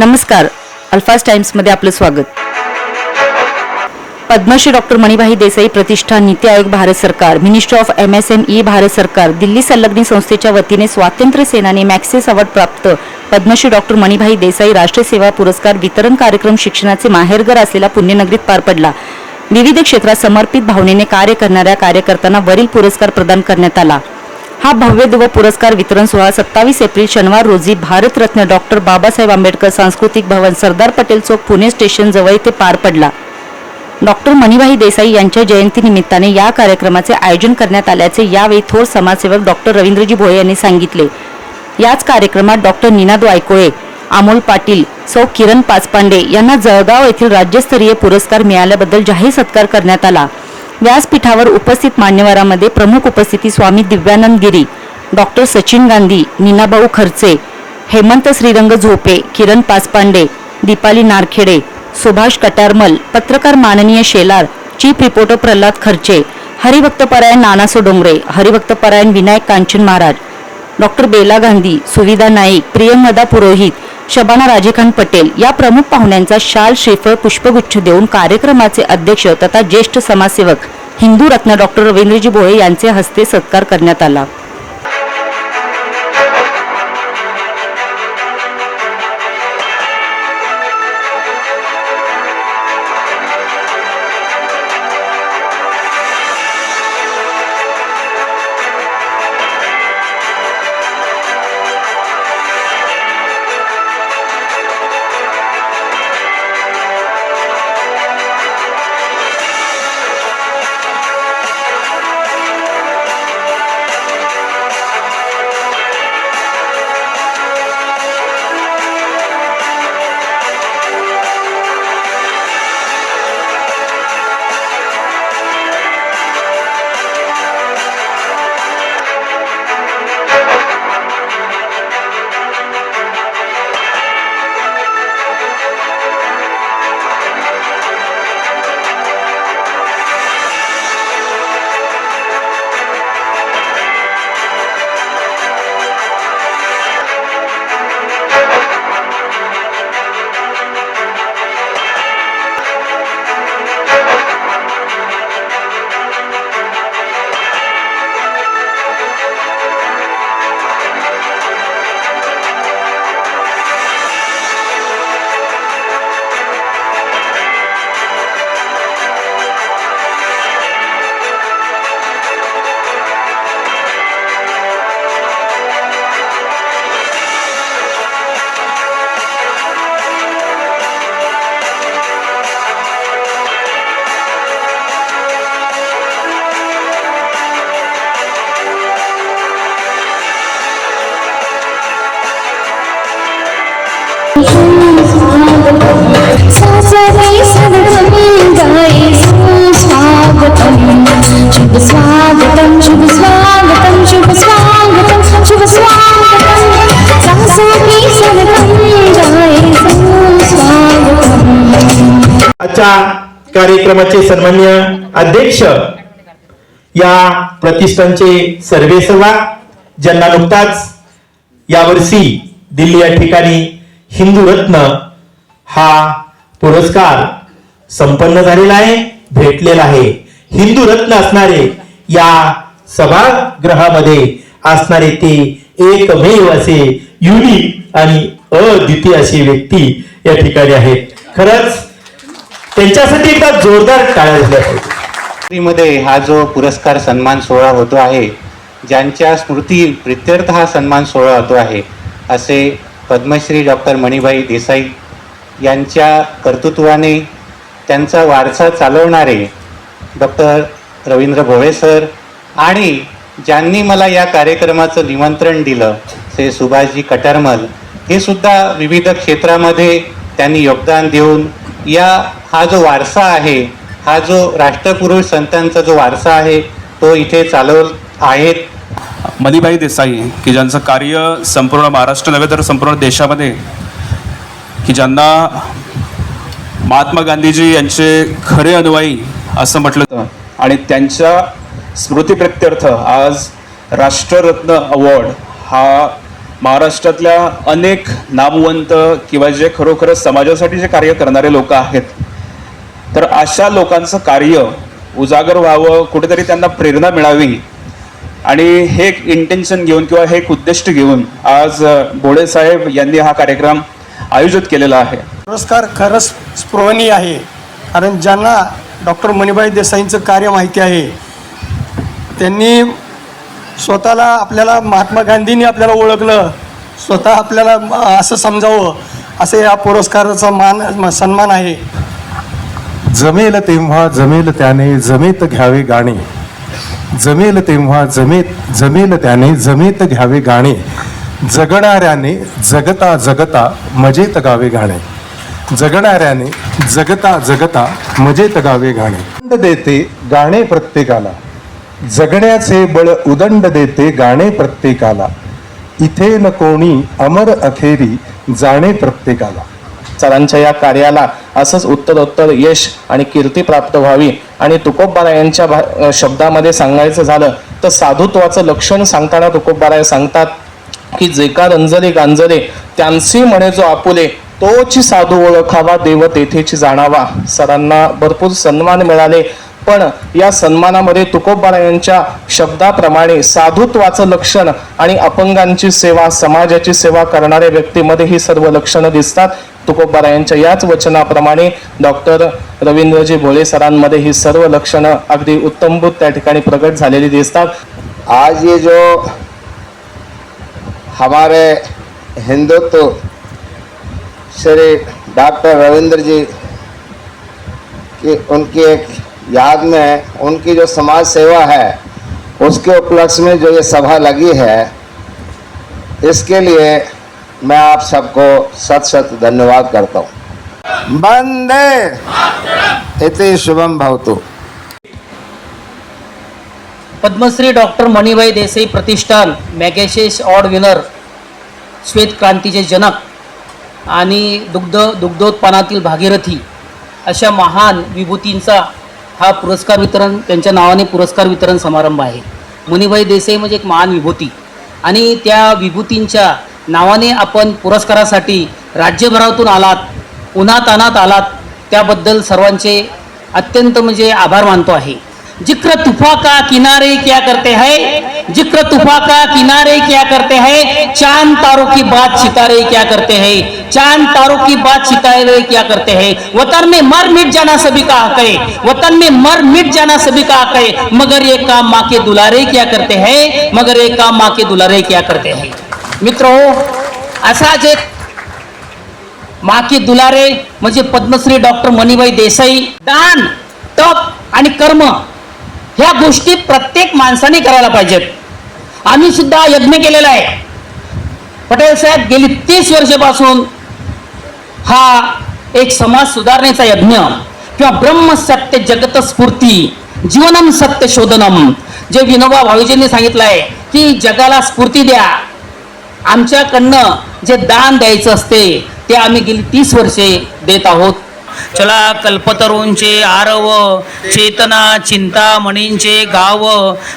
नमस्कार. अल्फाज टाइम्समध्ये आपलं स्वागत. पद्मश्री डॉक्टर मणिभाई देसाई प्रतिष्ठान नीती आयोग भारत सरकार ministry of M S M E Bharat सरकार दिल्ली संलग्नी संस्थेच्या वतीने स्वातंत्र्य सेनानी मॅक्सेस अवॉर्ड प्राप्त पद्मश्री डॉक्टर मणिभाई देसाई राष्ट्रीय सेवा पुरस्कार वितरण कार्यक्रम शिक्षणाचे माहेरघर असलेल्या पुण्यनगरीत पार पडला. विविध क्षेत्रात समर्पित भावनेने कार्य करणाऱ्या कार्यकर्त्यांना वरील पुरस्कार प्रदान करण्यात आला. हा भव्य दुव पुरस्कार वितरण सोहळा सत्तावीस एप्रिल शनिवार रोजी भारतरत्न डॉक्टर बाबासाहेब आंबेडकर सांस्कृतिक भवन सरदार पटेल चौक पुणे स्टेशन जवळ येथे पार पडला. डॉक्टर मणिभाई देसाई यांच्या जयंतीनिमित्ताने या कार्यक्रमाचे आयोजन करण्यात आल्याचे यावेळी थोर समाजसेवक डॉक्टर रवींद्रजी भोळे यांनी सांगितले. याच कार्यक्रमात डॉक्टर निनादू आयकोळे अमोल पाटील सौ किरण पाचपांडे यांना जळगाव येथील राज्यस्तरीय पुरस्कार मिळाल्याबद्दल जाहीर सत्कार करण्यात आला. व्यासपीठावर उपस्थित मान्यवरांमध्ये प्रमुख उपस्थिती स्वामी दिव्यानंद गिरी डॉक्टर सचिन गांधी नीनाभाऊ खर्चे हेमंत श्रीरंग झोपे किरण पाचपांडे दीपाली नारखेडे सुभाष कटारमल पत्रकार माननीय शेलार चीफ रिपोर्टर प्रल्हाद खर्चे हरिभक्तपरायण नानासो डोंगरे हरिभक्तपरायण विनायक कांचन महाराज डॉक्टर बेला गांधी सुविधा नाईक प्रियंगदा पुरोहित शबाना राजेखान पटेल या प्रमुख पाहुण्यांचा शाल श्रीफळ पुष्पगुच्छ देऊन कार्यक्रमाचे अध्यक्ष तथा ज्येष्ठ समाजसेवक हिंदू रत्न डॉक्टर रवींद्रजी भोळे यांचे हस्ते सत्कार करण्यात आला. कार्यक्रमाचे सन्मान्य अध्यक्ष या प्रतिष्ठानचे सर्वेसर्वा ज्यांना नुकताच यावर्षी दिल्ली या ठिकाणी हिंदू रत्न हा पुरस्कार संपन्न झालेला आहे भेटलेला आहे. हिंदू रत्न असणारे या सभागृहामध्ये असणारे ते एकमेव असे युनिक आणि अद्वितीय अशी व्यक्ती या ठिकाणी आहेत. खरंच त्यांच्यासाठी एकदा जोरदार टाळ्या झाल्या पाहिजे हा जो पुरस्कार सन्मान सोहळा होतो आहे ज्यांच्या स्मृती प्रित्यर्थ हा सन्मान सोहळा होतो आहे असे पद्मश्री डॉक्टर मणिभाई देसाई यांच्या कर्तृत्वाने त्यांचा वारसा चालवणारे डॉक्टर रवींद्र भोळे सर आणि ज्यांनी मला या कार्यक्रमाचं निमंत्रण दिलं ते सुभाषजी कटारमल हे सुद्धा विविध क्षेत्रामध्ये त्यांनी योगदान देऊन या हा जो वारसा आहे हा जो राष्ट्रपुरुष संतांचा जो वारसा आहे तो इथे चालव आहेत. मनीबाई देसाई की ज्यांचं कार्य संपूर्ण महाराष्ट्र नव्हे तर संपूर्ण देशामध्ये की ज्यांना महात्मा गांधीजी यांचे खरे अनुयायी असं म्हटलं जातं. आणि त्यांच्या स्मृतीप्रित्यर्थ आज राष्ट्ररत्न अवॉर्ड हा महाराष्ट्रातल्या अनेक नामवंत किंवा जे खरोखरच समाजासाठी जे कार्य करणारे लोक आहेत. तर अशा लोकांचं कार्य उजागर व्हावं कुठेतरी त्यांना प्रेरणा मिळावी. आणि हे एक इंटेन्शन घेऊन किंवा हे एक उद्दिष्ट घेऊन आज अ, भोळे साहेब यांनी हा कार्यक्रम आयोजित केलेला आहे. पुरस्कार खरंच स्पृहणीय आहे. कारण ज्यांना डॉक्टर मणिभाई देसाईंचं कार्य माहिती आहे त्यांनी स्वतःला आपल्याला महात्मा गांधींनी आपल्याला ओळखलं स्वतः आपल्याला असं समजावं असं या पुरस्काराचा मान सन्मान आहे. जमेल तेव्हा जमेल त्याने जमेत घ्यावे गाणे. जमेल तेव्हा जमेत जमेल त्याने जमेत घ्यावे गाणे. जगणाऱ्याने जगता जगता मजेत गावे गाणे जगणाऱ्याने जगता जगता मजेत गावे गाणे उदंड देते गाणे प्रत्येकाला. जगण्याचे बळ उदंड देते गाणे प्रत्येकाला. इथे न कोणी अमर अखेरी जाणे प्रत्येकाला. सरांच्या या कार्याला असंच उत्तरोत्तर यश आणि कीर्ती प्राप्त व्हावी आणि तुकोबारा यांच्या भा- शब्दामध्ये सांगायचं झालं तर साधुत्वाचं लक्षण सांगताना तुकोबारा सांगतात की जे का रंजले गांजले त्यांची म्हणे जो आपुले तोची साधू ओळखावा देव तेथेची जाणावा. सरांना भरपूर सन्मान मिळाले. पण या सन्मानामध्ये तुकोबारायांच्या शब्दाप्रमाणे साधुत्वाचं लक्षण आणि अपंगांची सेवा समाजाची सेवा करणाऱ्या व्यक्तीमध्ये ही सर्व लक्षणं दिसतात. तुकोबारायांच्या याच वचनाप्रमाणे डॉक्टर रवींद्रजी भोळे सरांमध्ये ही सर्व लक्षणं अगदी उत्तमभूत त्या ठिकाणी प्रगट झालेली दिसतात. आज ये जो हमारे हिंदुत्व श्री डॉक्टर रविंद्र जी की उनकी एक याद में उनकी जो समाज सेवा है उसके उपलक्ष्य में जो ये सभा लगी है इसके लिए मैं आप सबको सत सत धन्यवाद करता हूँ। बंदे इति शुभम भवतु। पद्मश्री डॉक्टर मणिभाई देसाई प्रतिष्ठान मॅगॅशेस ऑड विनर श्वेत क्रांतीचे जनक आणि दुग्ध दुग्धोत्पादनातील भागीरथी अशा महान विभूतींचा हा पुरस्कार वितरण त्यांच्या नावाने पुरस्कार वितरण समारंभ आहे. मणिभाई देसाई म्हणजे एक महान विभूती आणि त्या विभूतींच्या नावाने आपण पुरस्कारासाठी राज्यभरातून आलात उन्हातानात आलात त्याबद्दल सर्वांचे अत्यंत म्हणजे आभार मानतो आहे. जिक्र तुफा का किनारे क्या करते हैं? जिक्र तुफा का किनारे क्या करते हैं? चांद तारों की बात सितारे क्या करते हैं? चांद तारों की बात सितारे क्या करते हैं? वतन में मर मिट जाना सभी का हक है। वतन में मर मिट जाना सभी का हक है। मगर ये काम माँ के दुलारे क्या करते हैं? मगर ये काम माँ के दुलारे क्या करते हैं? मित्रों असाच एक माँ के दुलारे म्हणजे पद्मश्री डॉक्टर मणिभाई देसाई दान तप आणि कर्म ह्या गोष्टी प्रत्येक माणसाने करायला पाहिजेत. आम्ही सुद्धा यज्ञ केलेला आहे. पटेल साहेब गेली तीस वर्षापासून हा एक समाज सुधारणेचा यज्ञ किंवा ब्रह्म सत्य जगत स्फूर्ती जीवनम सत्य शोधनम. जे विनोबा भाऊजींनी सांगितलं आहे की जगाला स्फूर्ती द्या. आमच्याकडनं जे दान द्यायचं असते ते आम्ही गेली तीस वर्षे देत आहोत. चला कल्पतरूंचे आरव चेतना चिंतामणींचे गाव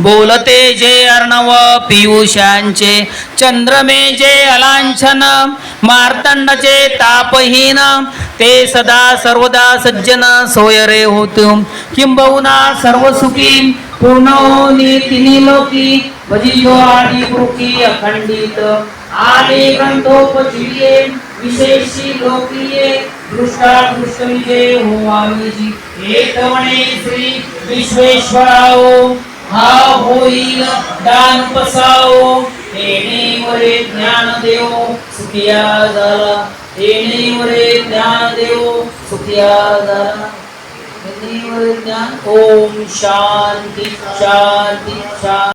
बोलते जे अर्णव पियुषांचे चंद्रमे जे अलांछन मार्तंडचे तापहीन ते सदा सर्वदा सज्जन सोयरे होत. किंबहुना सर्व सुखी पूर्ण होनी तिन्ही लोकी भजियो आणि कृती अखंडित. आले ग्रंथोपजीये विशेषी लोकीये. दृष्टा दृष्ट विजय हो आम्ही एक म्हणे श्री विश्वेश्वराओ हा होईल दान पसाओ येणे वरे ज्ञान देव सुखिया झाला येणे वरे ज्ञान देव सुखिया झाला येणे ज्ञान। ओम शांती शांती शांती।